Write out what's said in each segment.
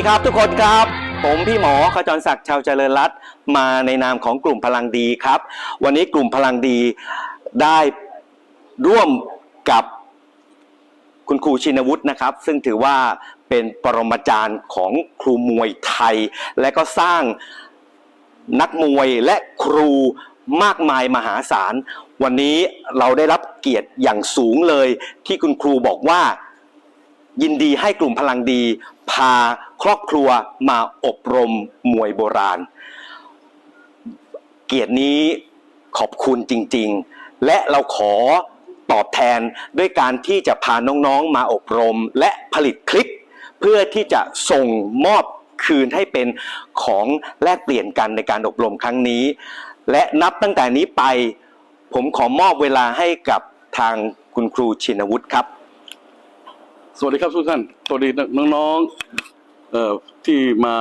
ดีครับทุกคนครับ ผมพี่หมอขจรศักดิ์ชาวเจริญรัตมาในนามของกลุ่มพลังดีครับ วันนี้กลุ่มพลังดีได้ร่วมกับคุณครูชินวุฒินะครับ ซึ่งถือว่าเป็นปรมาจารย์ของครูมวยไทย และก็สร้างนักมวยและครูมากมายมหาศาล วันนี้เราได้รับเกียรติอย่างสูงเลย ที่คุณครูบอกว่ายินดีให้กลุ่มพลังดี พา ครอบครัวมาอบรมมวยโบราณ เกียรตินี้ขอบคุณจริง ๆ และเราขอตอบแทนด้วยการที่จะพาน้องๆมาอบรมและผลิตคลิป เพื่อที่จะส่งมอบคืนให้เป็นของแลกเปลี่ยนกันในการอบรมครั้งนี้ และนับตั้งแต่นี้ไป ผมขอมอบเวลาให้กับทางคุณครูชินวุฒิครับ สวัสดีครับทุกท่าน สวัสดีน้องๆ ที่มา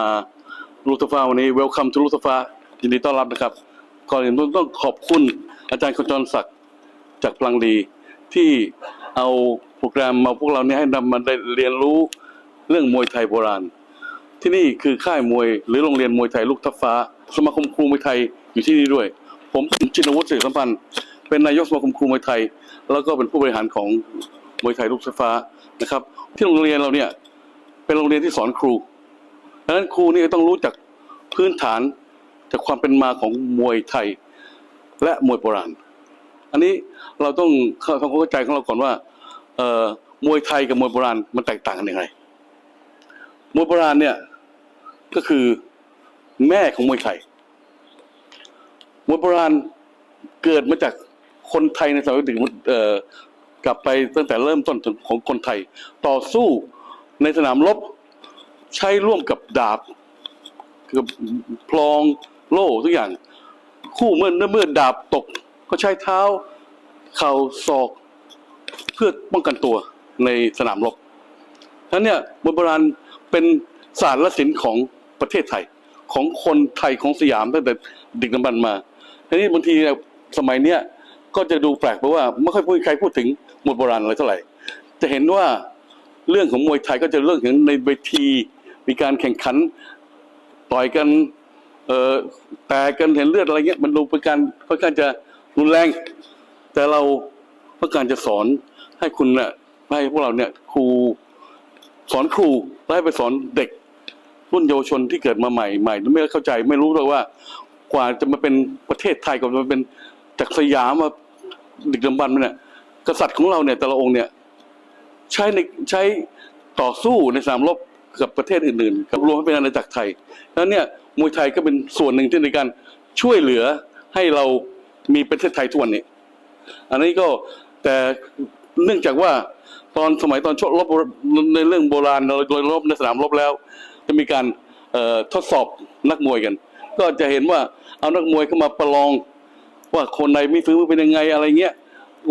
ลูกสฟ้าวันนี้ Welcome to ลูกสฟ้ายินดีต้อนรับนะครับก่อนอื่นต้องต้องขอบคุณอาจารย์ขจรศักดิ์จากพลังดี ที่เอาโปรแกรมมาพวกเราเนี่ยให้นำมาได้เรียนรู้เรื่องมวยไทยโบราณ ที่นี่คือค่ายมวยหรือโรงเรียนมวยไทยลูกทัพฟ้า สมาคมครูมวยไทยอยู่ที่นี่ด้วย ผมชินวุฒิเสกสัมพันธ์เป็นนายกสมาคมครูมวยไทย แล้วก็เป็นผู้บริหารของมวยไทยลูกทัพฟ้านะครับ ที่โรงเรียนเราเนี่ย เป็นโรงเรียนที่สอนครูดังนั้นครูนี่ต้องรู้จักพื้นฐานจากความเป็นมาของมวยไทย และมวยโบราณ อันนี้เราต้องเข้าทำความเข้าใจของเราก่อนว่าเอ่อมวยไทยกับมวยโบราณมันแตกต่างกันยังไงมวยโบราณเนี่ยก็คือแม่ของมวยไทยมวยโบราณเกิดมาจากคนไทยในสมัยถึงกลับไปตั้งแต่เริ่มต้นของคนไทย ต่อสู้ ในสนามรบใช้ร่วมกับดาบกับพลองโล่ทุกอย่าง คู่เมื่อเมื่อดาบตก ก็ใช้เท้า เข่าศอก เพื่อป้องกันตัวในสนามรบฉะนั้นเนี่ยมวยโบราณเป็นศาสตร์และศิลป์ของประเทศไทย ของคนไทยของสยามตั้งแต่ดึกดำบรรพ์มาทีนี้บางทีสมัยเนี้ยก็จะดูแปลกเพราะว่าไม่ค่อยพูดใครพูดถึงมวยโบราณอะไรเท่าไหร่ จะเห็นว่า เรื่องของมวยไทยก็จะเรื่องถึงในเวที มีการแข่งขันต่อยกันเอ่อแตกกันเห็นเลือดอะไรเงี้ยมันดูเป็นการค่อนข้างจะรุนแรง แต่เราต้องการจะสอนให้คุณเน่ะให้พวกเราเนี่ยครูสอนครูแล้วให้ไปสอนเด็กรุ่นเยาวชนที่เกิดมาใหม่ใหม่ไม่เข้าใจไม่รู้เลยว่ากว่าจะมาเป็นประเทศไทยกว่าจะมาเป็นจากสยามมาดึกดำบรรพ์มาเนี่ยกษัตริย์ของเราเนี่ยแต่ละองค์เนี่ย ใช้ในใช้ต่อสู้ในสนามรบกับประเทศอื่นๆครับรวมให้เป็นอาณาจักรไทยแล้วเนี่ยมวยไทยก็เป็นส่วนหนึ่งที่ในการช่วยเหลือให้เรามีประเทศไทยทุกวันนี้ อันนี้ก็แต่เนื่องจากว่าตอนสมัยตอนชกรบในเรื่องโบราณเราโดยรบในสนามรบแล้ว จะมีการทดสอบนักมวยกัน ก็จะเห็นว่าเอานักมวยเข้ามาประลอง ว่าคนไหนมีฝีมือเป็นยังไงอะไรเงี้ย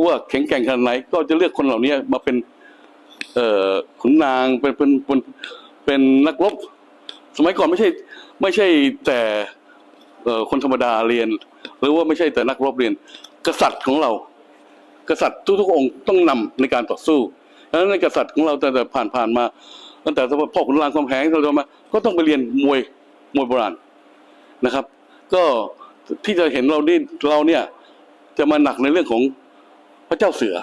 ว่าแข็งแกร่งขนาดไหน ก็จะเลือกคนเหล่านี้มาเป็น เอ่อขุนนางเป็นเป็นเป็นเป็นนักรบสมัยก่อนไม่ใช่ไม่ใช่แต่เอ่อคนธรรมดาเรียน หรือว่าไม่ใช่แต่นักรบเรียน กษัตริย์ของเรา กษัตริย์ทุกๆองค์ต้องนำในการต่อสู้ดังนั้นในกษัตริย์ของเราตั้งแต่ผ่านผ่านมาตั้งแต่สมัยพ่อขุนรามคำแหงเรามาก็ต้องไปเรียนมวยมวยโบราณนะครับ ก็ที่จะเห็นเรานี่เราเนี่ยจะมาหนักในเรื่องของพระเจ้าเสือ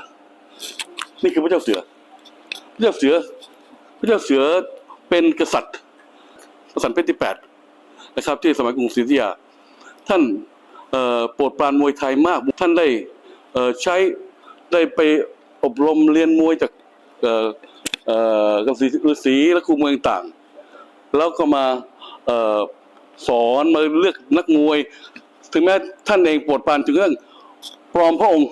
นี่คือพระเจ้าเสือ พระเจ้าเสือ พระเจ้าเสือเป็นกษัตริย์ กษัตริย์เป็นที่แปดนะครับ ที่สมัยกรุงศรีอยุธยา ท่านโปรดปรานมวยไทยมาก ท่านได้ใช้ได้ไปอบรมเรียนมวยจากกษัตริย์ฤาษีและครูมวยต่าง แล้วก็มาออสอนมาเลือกนักมวย ถึงแม้ท่านเองโปรดปรานถึงเรื่องปลอมพระองค์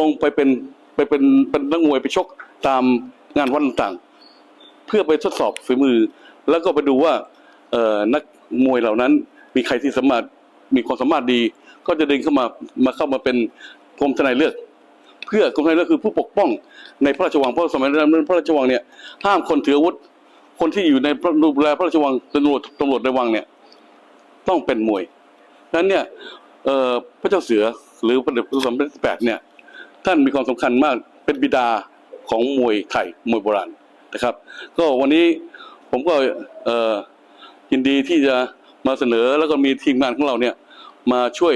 ลงไปเป็นไปเป็นเป็นนักมวยไปชกตาม งานวัดต่างๆ เพื่อไปทดสอบฝีมือ แล้วก็ไปดูว่านักมวยเหล่านั้น มีใครที่สามารถมีความสามารถดี ก็จะดึงเข้ามามาเข้ามาเป็นกรมทนายเลือก เพื่อกรมทนายเลือกคือผู้ปกป้องในพระราชวังเพราะสมัยนั้นพระราชวังเนี่ยห้ามคนถืออาวุธคนที่อยู่ในดูแลพระราชวังตำรวจตำรวจในวังเนี่ยต้องเป็นมวยนั้นเนี่ยพระเจ้าเสือหรือพระเดชพระสมเด็จแปดเนี่ยท่านมีความสำคัญมากเป็นบิดา ของมวยไทยมวยโบราณนะครับ ก็วันนี้ผมก็ยินดีที่จะมาเสนอแล้วก็มีทีมงานของเราเนี่ยมาช่วย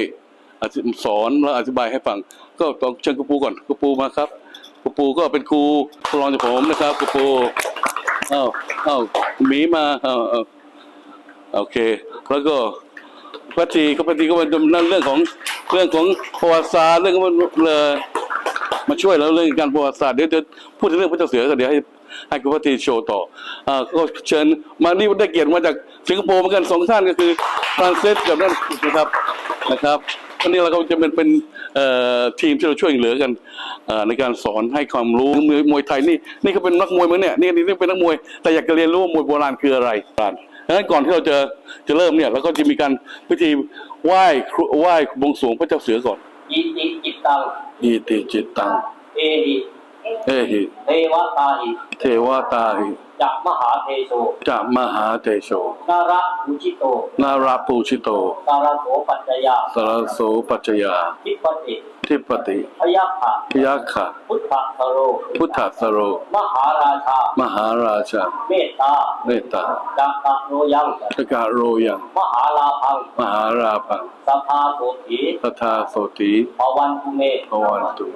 สอนและอธิบายให้ฟัง ก็ต้องเชิญครูปูก่อนครูปูมาครับครูปูก็เป็นครูรองจากผมนะครับครูปูอ้าวอ้าวหมีมาอ้าวโอเค แล้วก็พัตตีก็พัตตีก็เป็นเรื่องของเรื่องของประวัติศาสตร์เรื่องของเลย มาช่วยเราเรื่องการประวัติศาสตร์เดี๋ยวจะพูดถึงเรื่องพระเจ้าเสือก็เดี๋ยวให้ให้คุณพัตตีโชว์ต่ออ่ก็เชิญมานี่ได้เกียรติมาจากสิงคโปร์เหมือนกันสองท่านก็คือฟรานเซสกับนั่นนะครับนะครับวันนี้เราก็จะเป็นเป็นเอ่อทีมที่เราช่วยเหลือกันเอ่อในการสอนให้ความรู้มวยมวยไทยนี่นี่ก็เป็นนักมวยเหมือนเนี่ยนี่นี่เป็นนักมวยแต่อยากจะเรียนรู้ว่ามวยโบราณคืออะไรกันดังนั้นก่อนที่เราจะจะเริ่มเนี่ยเราก็จะมีการพิธีไหว้ไหว้บวงสรวงพระเจ้าเสือก่อนอิ ติจิตตังอิติจิตตัง เอหิเอหิเทวตาหิเทวตาหิจักมหาเทโสจะมหาเตโชนาระอุชิโตนาราปูชิโตตาระโสปัจจยาสารโสปัจจยาทิปติ ทิปติพยัคฆะพยัคขะพุทธะสโร พุทธสโร มหาราชา มหาราชา เมตตา เมตตาจักตะโรยังตกาโรยัง มหาลาพัง มหาราพังสภาโสถีตถาโสติปวันตุเมภวันตุ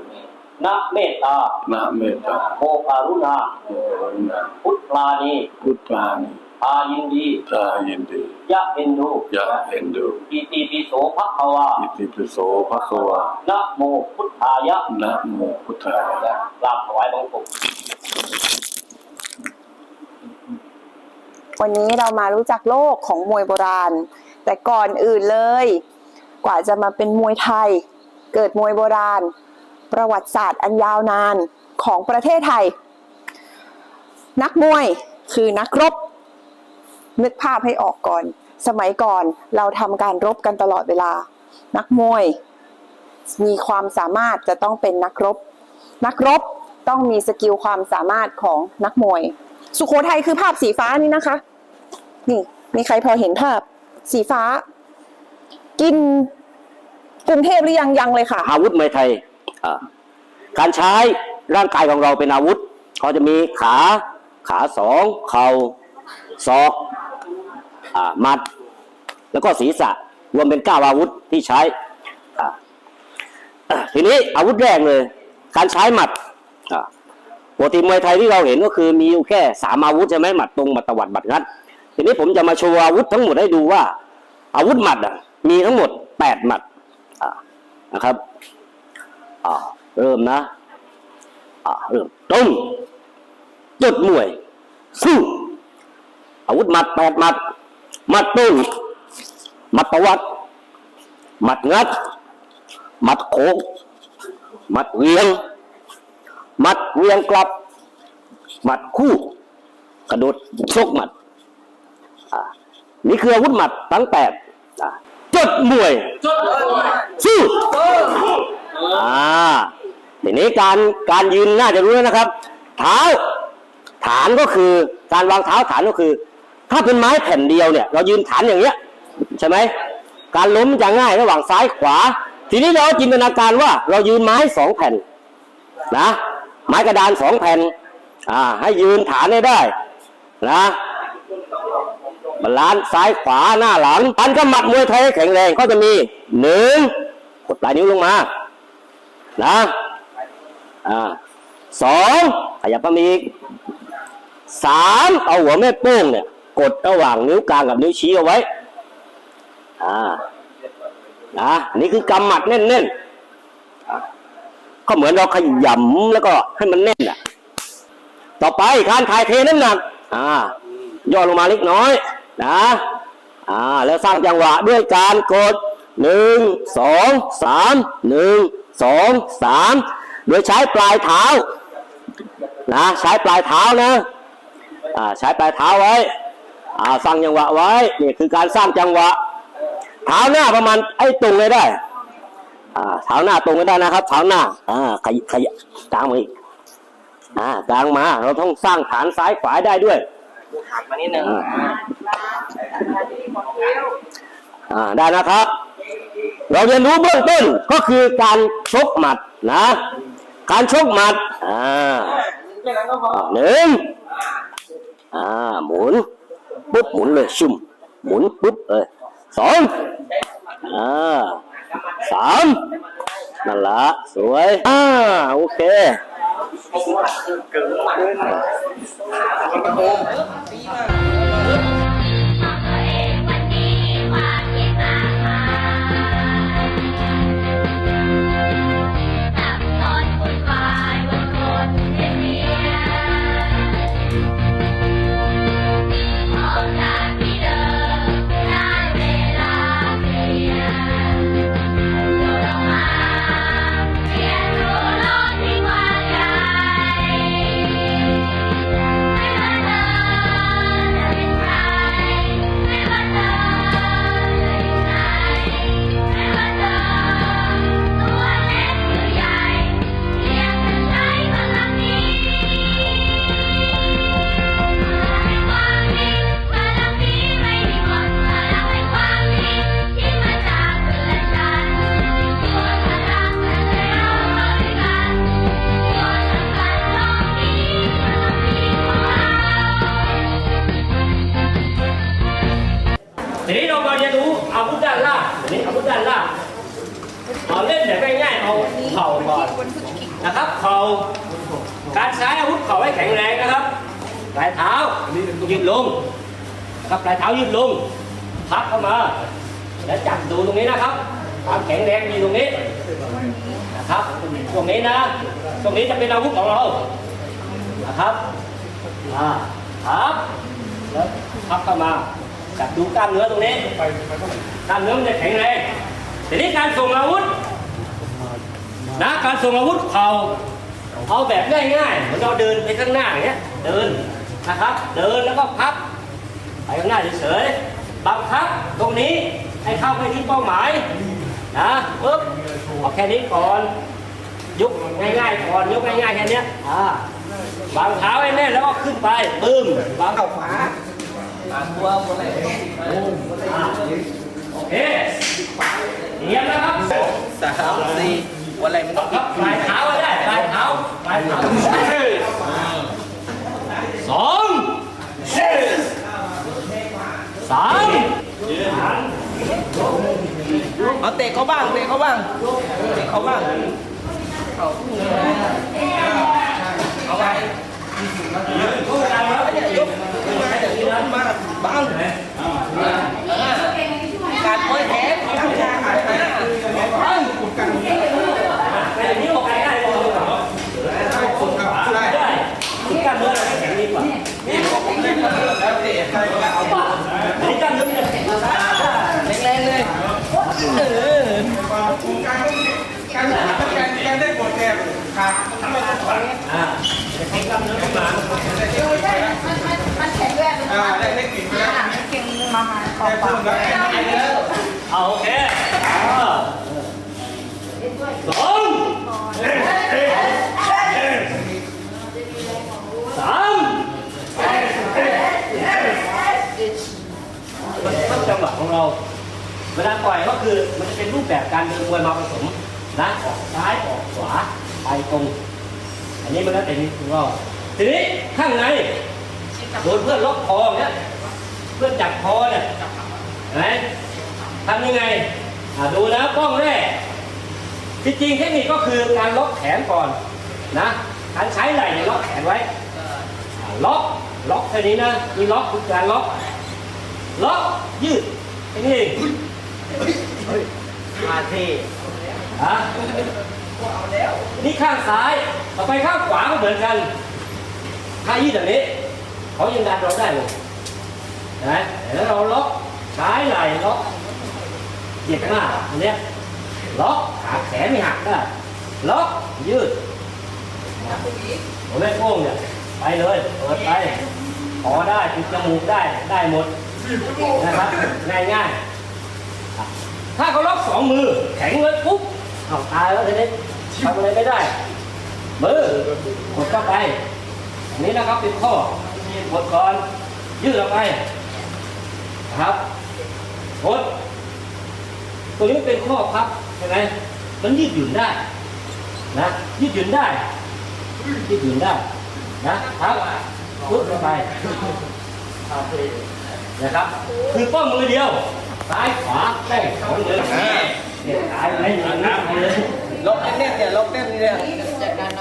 นะเมตตานะเมตตาโมการุณาโมกรุณาพุทธานีพุทธานิ ทายินดีตายินดียะเอ็นดูยะเอ็นดูอิติปิโสภะคะวาอิติปิโสภะคะวานะโมพุทธายะนะโมพุทธายะกราบถวายบังคมวันนี้เรามารู้จักโลกของมวยโบราณ แต่ก่อนอื่นเลย กว่าจะมาเป็นมวยไทย เกิดมวยโบราณ ประวัติศาสตร์อันยาวนานของประเทศไทย นักมวยคือนักรบ นึกภาพให้ออกก่อน สมัยก่อนเราทำการรบกันตลอดเวลา นักมวย มีความสามารถจะต้องเป็นนักรบ นักรบต้องมีสกิลความสามารถของนักมวย สุโขทัยคือภาพสีฟ้านี่นะคะ นี่มีใครพอเห็นภาพสีฟ้า กินกรุงเทพหรือยังยังเลยค่ะ อาวุธมวยไทยอ่าการใช้ร่างกายของเราเป็นอาวุธ เขาจะมีขา ขาสอง เข่า ศอกอ่ามัด แล้วก็ศีรษะ รวมเป็นเก้าอาวุธที่ใช้ ทีนี้อาวุธแรกเลย การใช้หมัดปกติมวยไทยที่เราเห็นก็คือมีอยู่แค่สามอาวุธใช่ไหมหมัดตรงหมัดตวัดหมัดงัด ทีนี้ผมจะมาโชว์อาวุธทั้งหมดให้ดูว่า อาวุธหมัดมีทั้งหมดแปดหมัดนะครับเริ่มนะเริ่มตรงจุดมวยสู้ อาวุธหมัดแปดหมัดหมัดตึงหมัดประวัติหมัดงัดหมัดโค้งหมัดเวียงหมัดเวียงกลับหมัดคู่กระโดดชกหมัดนี่คืออาวุธหมัดทั้งแปดอ่จุดมวยสู้อ่าทีนี้การการยืนน่าจะรู้แล้วนะครับ เท้าฐานก็คือการวางเท้าฐานก็คือ ถ้าเป็นไม้แผ่นเดียวเนี่ย เรายืนฐานอย่างเงี้ยใช่ไหมการล้มจะง่ายระหว่างซ้ายขวา ทีนี้เราจินตนาการว่าเรายืนไม้สองแผ่นนะไม้กระดานสองแผ่นอ่าให้ยืนฐานให้ได้นะบาลานซ้ายขวาหน้าหลังการกำหมัดมวยไทยแข็งแรงก็จะมีหนึ่งกดปลายนิ้วลงมานะอ่าสองขยับมาอีกสามเอาหัวแม่โป้งเนี่ย กดระหว่างนิ้วกลางกับนิ้วชี้เอาไว้ อ่านะนี่คือกำหมัดแน่นๆอ่าก็เหมือนเราขยำแล้วก็ให้มันแน่นอะ ต่อไปการถ่ายเทน้ำหนัก อ่า ย่อลงมาเล็กน้อย นะ อ่า แล้วสร้างจังหวะด้วยการกดหนึ่งสองสามหนึ่งสองสามโดยใช้ปลายเท้า นะ ใช้ปลายเท้านะ อ่า ใช้ปลายเท้าไว้ อ่าสร้างจังหวะไว้นี่คือการสร้างจังหวะเท้าหน้าประมาณไอ้ตรงเลยได้อ่าเท้าหน้าตรงเลยได้นะครับเท้าหน้าอ่าขยขยกลางมาอีกอ่ากลางมาเราต้องสร้างฐานซ้ายขวาได้ด้วยหักมานิดนึงอ่าได้นะครับ เราเรียนรู้เบื้องต้นก็คือการชกหมัดนะ การชกหมัดอ่าอ่าหนึ่งอ่าหมุน ปุ๊บหมุนเลยชุ่มหมุนปุ๊บเออสองอ่าสามนั่นละสวยอ่าโอเควัน นะครับเข่าการใช้อาวุธเข่าให้แข็งแรงนะครับปลายเท้ายืดลงนะครับปลายเท้ายืดลงพับเข้ามาแล้วจับดูตรงนี้นะครับความแข็งแรงมีตรงนี้นะครับตรงนี้นะ ตรงนี้จะเป็นอาวุธของเรานะครับอ่าครับแล้วพับเข้ามาจับดูกล้ามเนื้อตรงนี้กล้ามเนื้อมันจะแข็งแรงทีนี้การส่งอาวุธ นะการส่งอาวุธเข่าเอาแบบง่ายๆเหมือนเราเดินไปข้างหน้าอย่างเงี้ยเดินนะครับ เดินแล้วก็พับไปข้างหน้าเฉยๆบังคับตรงนี้ให้เข้าไปที่เป้าหมายนะปึ๊บเอาแค่นี้ก่อนยกง่ายๆก่อนยกง่ายๆแค่นี้อ่าวางเท้าให้แน่นแล้วก็ขึ้นไปปึ้มวางเข่าขวาโอเคเรียนแล้วครับสามสี่ วันอะไรไม่ต้องครับปลายเท้าก็ได้ปลายเท้าปลายเท้าสองสามเอาเตะเขาบ้างเตะเขาบ้างเตะเขาบ้างเอาเอาไปยกมาบ้างการปล่อยแขนทำงานบ้าง ไปอย่างนี้ออกไปได้เลยได้ได้ถึงกล้ามเนื้อเราแข็งดีกว่านี่กล้ามเนื้อมันจะแข็ง แรงๆเลยเออ อ่าจะแข็งกล้ามเนื้อขึ้นมามันแข็งแรงเลยนะมันเก่งมาหาขอบปากเอาโอเคสองสามมันต้องจังหวะของเราเวลาปล่อยก็คือมันจะเป็นรูปแบบการเดินมวยมาผสมนะออกซ้ายออกขวาไปตรง อันนี้มันก็เป็นของเราทีนี้ข้างในโดนเพื่อนล็อกคอเนี่ยเพื่อนจับคอเนี่ยเห็นไหมทำยังไงอะดูนะกล้องแรกที่จริงเทคนิคก็คือการล็อกแขนก่อนนะการใช้ไหล่เนี่ยล็อกแขนไว้อะล็อกล็อกแค่นี้นะมีล็อกคือการล็อก ล็อกยืดแค่นี้เองมาเท่ฮะ นี่ข้างซ้ายต่อไปข้างขวาก็เหมือนกันถ้ายืดแบบนี้เขายังดันเราได้เลยเห็นไหมแล้วเราล็อกซ้ายไหล่ล็อกเจ็บมากอันเนี้ยล็อกขาแขนไม่หักได้ล็อกยืดผมแม่โป้งเนี่ยไปเลยเปิดไปขอได้ปิดจมูกได้ได้หมดนะครับง่ายๆถ้าเขาล็อกสองมือแข็งเลยปุ๊บเอาตายแล้วทีนี้ ทำอะไรไม่ได้ มือกดเข้าไป อันนี้นะครับเป็นข้อกดก่อน ยืดออกไปนะครับกดตัวนี้เป็นข้อพับใช่ไหมมันยืดหยุ่นได้ นะยืดหยุ่นได้ยืดหยุ่นได้ นะครับปุ๊บไปนะครับ คือป้อมมือเดียว ซ้ายขวาแป้งสองมือ เนี่ยซ้ายไม่มีน้ำเลยลบแน่นเนี่ยลบแน่นนี่เนี่ย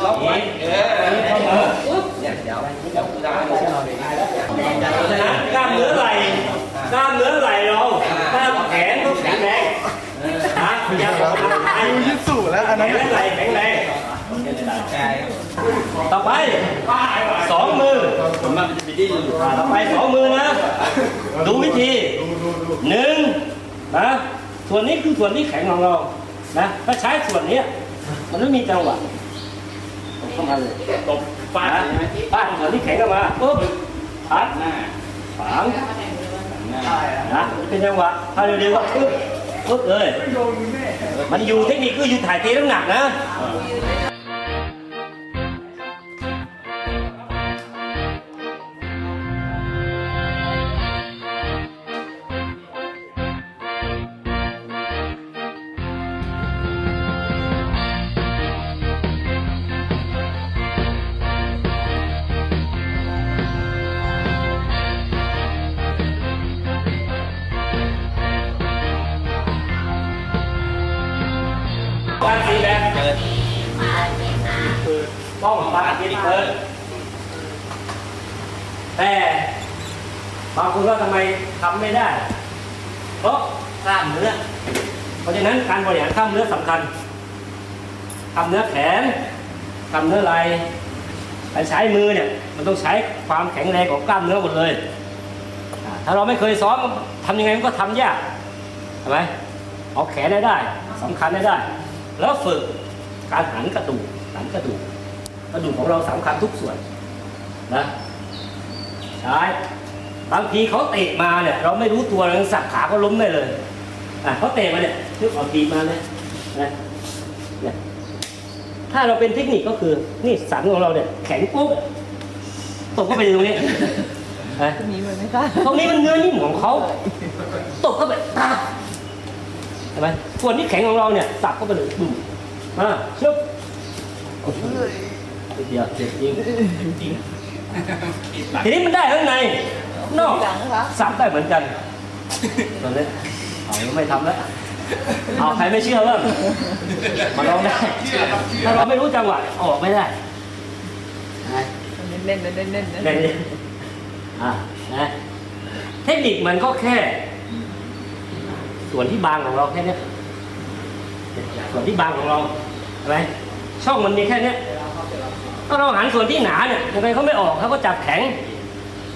ลบไว้เออเข้ามาเนี่ยเดี๋ยวเดี๋ยวกูจะให้าเองฉะนั้นกล้ามเนื้อไหล่กล้ามเนื้อไหล่เรากล้ามแขนต้องแข็งแรงนะพยายามออกกำลังกายยืดสูแล้วอันนั้นแขนไหล่แข็งแรงต่อไปสองมืออ่าต่อไปสองมือนะ ดูวิธีหนึ่งนะ ส่วนนี้คือส่วนที่แข็งของเรา นะ ถ้าใช้ส่วนเนี้ยมันไม่มีจังหวะตบเข้ามาเลยตบฟาดฟาดส่วนที่แข็งเข้ามาปุ๊บพัดฝังนะเป็นจังหวะถ้าเร็วๆก็ปึ๊บปึ๊บเลย มันอยู่เทคนิคคืออยู่ถ่ายเทน้ำหนักนะ ทำไมทำไม่ได้ เพราะกล้ามเนื้อ เพราะฉะนั้นการบริหารกล้ามเนื้อสำคัญกล้ามเนื้อแขนกล้ามเนื้อไหล่การใช้มือเนี่ยมันต้องใช้ความแข็งแรงของกล้ามเนื้อหมดเลย ถ้าเราไม่เคยซ้อมทำยังไงมันก็ทำยากใช่ไหมเอาแขนได้ได้สำคัญได้ได้ แล้วฝึกการหันกระดูกหันกระดูกกระดูกของเราสำคัญทุกส่วนนะใช่ บางทีเขาเตะมาเนี่ยเราไม่รู้ตัวเราสับขาก็ล้มได้เลยอะเขาเตะมาเนี่ยทึกเอาทีบมาเลยนะเนี่ยถ้าเราเป็นเทคนิคก็คือนี่สันของเราเนี่ยแข็งปุ๊บตบเข้าไปตรงนี้นะตรงนี้มันไม่ได้ตรงนี้มันเนื้อนิ่มของเขาตบเข้าไปตาใช่ไหมส่วนที่แข็งของเราเนี่ยสับเข้าไปเลยดุ่มมาชึบโอ้โหเดียวเจ็บจริงทีนี้มันได้ข้างใน นอกสับได้เหมือนกันตอนนี้เอาไม่ทำแล้ว เอาใครไม่เชื่อบ้างมาลองได้ถ้าเราไม่รู้จังหวะออกไม่ได้เล่นเล่นเล่นเล่นเล่นอ่านะเทคนิคมันก็แค่ ส่วนที่บางของเราแค่เนี้ยส่วนที่บางของเราเห็นไหมช่องมันมีแค่เนี้ยก็เราหันส่วนที่หนาเนี่ยยังไงเขาไม่ออกเขาก็จับแข็ง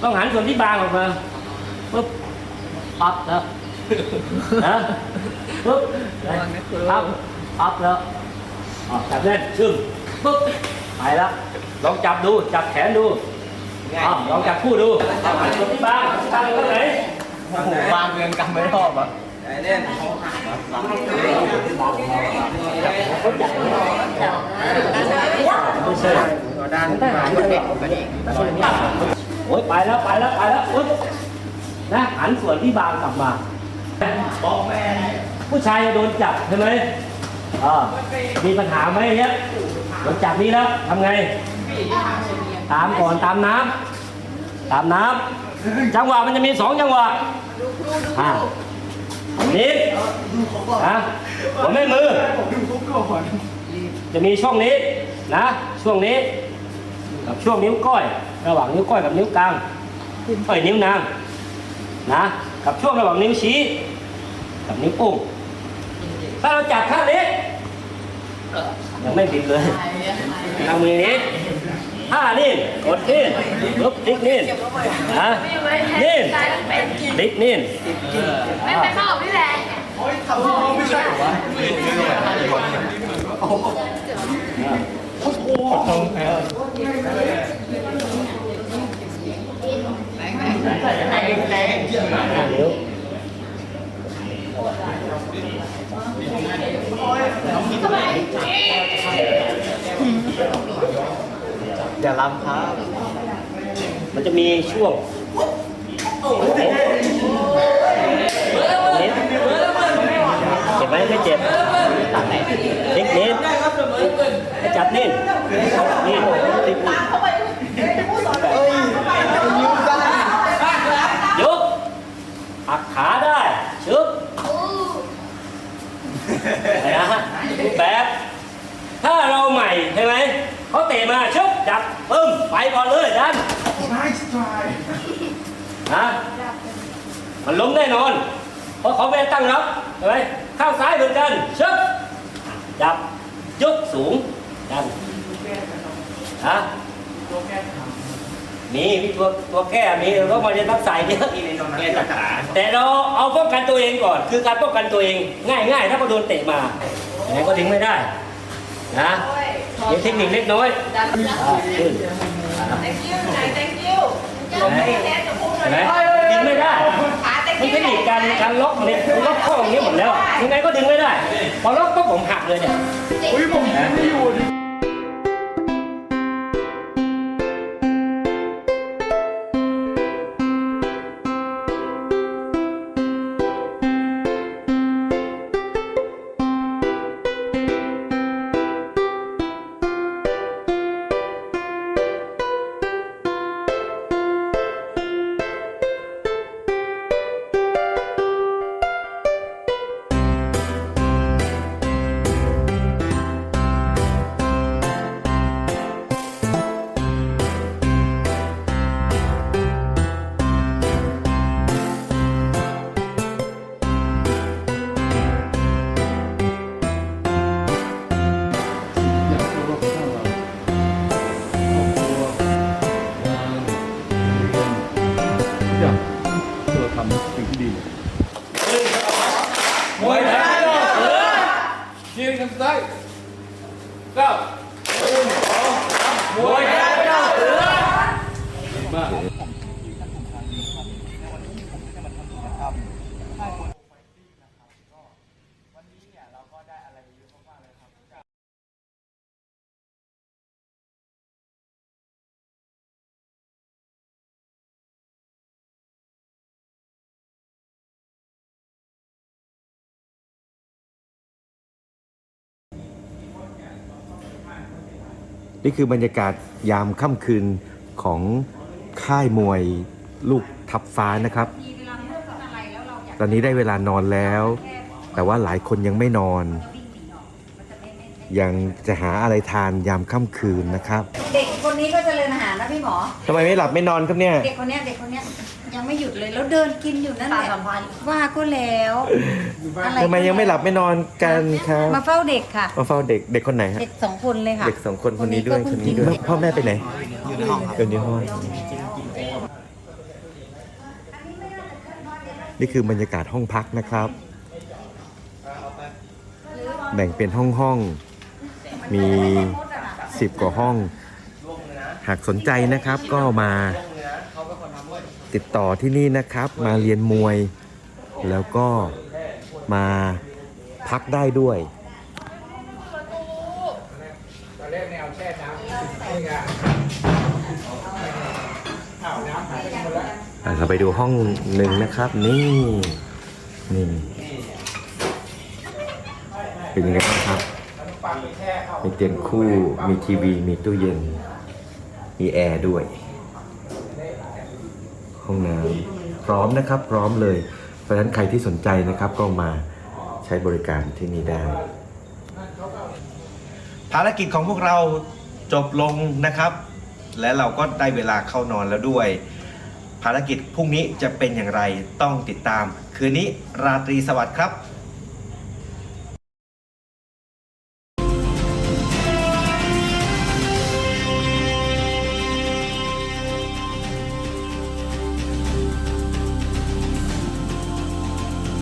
ต้องหันส่วนที่บางออกมาปุ๊บปั๊บแล้วนะปุ๊บปั๊บปั๊บแล้วอ๋อจับแน่นชึ่งปุ๊บไปแล้วลองจับดูจับแขนดูอ้าวลองจับคู่ดูหันส่วนที่บางบางตรงไหนบางเงินกำไม่รอบอะไอ้เนี่ยไม่ใช่ด้านทหารเด็กก็ดี โอ้ยไปแล้วไปแล้วไปแล้วอุ๊ยนะหันส่วนที่บางกลับมาบอกแม่ผู้ชายโดนจับใช่ไหมอ่ามีปัญหาไหมเนี้ยโดนจับนี้แล้วทำไง ตามก่อนตามน้ำตามน้ำจังหวะมันจะมีสองจังหวะอ่านิดนะผมไม่มือ จะมีช่วงนี้นะ ช่วงนี้ กับช่วงนิ้วก้อย ระหว่างนิ้วก้อยกับนิ้วกลางเอ้ยนิ้วนางนะ กับช่วงระหว่างนิ้วชี้กับนิ้วโป้งถ้าเราจับข้างนี้ยังไม่ผิดเลยทำมือนี้ท่านี่กดนี่ลุกพลิกนี่นะนี่พลิกนี่ไม่ไปเข้ากับพี่แรงนิ้วอ อย่าล้ำครับ มันจะมีช่วงนิดเจ็บไหมไม่เจ็บนิดนิดจับนิดนี่ติด ใช่ไหมเขาเตะมาชึบจับปึ้มไปก่อนเลยดันนะมันล้มแน่นอน เพราะเขาไม่ได้ตั้งรับใช่ไหมข้างซ้ายเหมือนกันชึบจับยกสูงดันนะมีมีตัวตัวแก้มีเราก็มาเรียนทักษะเยอะแต่เราเอาป้องกันตัวเองก่อน คือการป้องกันตัวเอง ง่ายๆ ถ้าเขาโดนเตะมาอย่า งไรก็ดึงไม่ได้นะเดี๋ยวเทคนิคเล็กน้อยอ่าขึ้น thank you ไหน thank you เห็นไหมดึงไม่ได้มันเทคนิคการการล็อกเนี่ยล็อกข้ออย่างนี้หมดแล้วยังไงก็ดึงไม่ได้ พอล็อกก็ผมหักเลยเนี่ยอุ้ยผมไม่อยู่ นี่คือบรรยากาศยามค่ำคืนของ ค่ายมวยลูกทับฟ้านะครับ ตอนนี้ได้เวลานอนแล้ว แต่ว่าหลายคนยังไม่นอน ยังจะหาอะไรทานยามค่ำคืนนะครับ เด็กคนนี้ก็เจริญอาหารนะพี่หมอทำไมไม่หลับไม่นอนครับเนี่ย เด็กคนเนี้ยเด็กคนเนี้ยยังไม่หยุดเลยแล้วเดินกินอยู่นั่นแหละว่าก็แล้วอะไรทำไมยังไม่หลับไม่นอนกันครับมาเฝ้าเด็กค่ะมาเฝ้าเด็กเด็กคนไหนฮะเด็กสองคนเลยค่ะเด็กสองคนคนนี้ด้วยคนนี้ด้วยพ่อแม่ไปไหนอยู่ในห้องอยู่ในห้อง นี่คือบรรยากาศห้องพักนะครับ แบ่งเป็นห้องห้อง มีสิบกว่าห้อง หากสนใจนะครับก็มาติดต่อที่นี่นะครับ มาเรียนมวย แล้วก็มาพักได้ด้วย เราไปดูห้องหนึ่งนะครับ นี่ นี่เป็นยังไงบ้างครับ มีเตียงคู่ มีทีวี มีตู้เย็น มีแอร์ด้วย ห้องน้ำพร้อมนะครับ พร้อมเลย เพราะฉะนั้นใครที่สนใจนะครับก็มาใช้บริการที่นี่ได้ ภารกิจของพวกเราจบลงนะครับ และเราก็ได้เวลาเข้านอนแล้วด้วย ภารกิจพรุ่งนี้จะเป็นอย่างไรต้องติดตาม คืนนี้ราตรีสวัสดิ์ครับ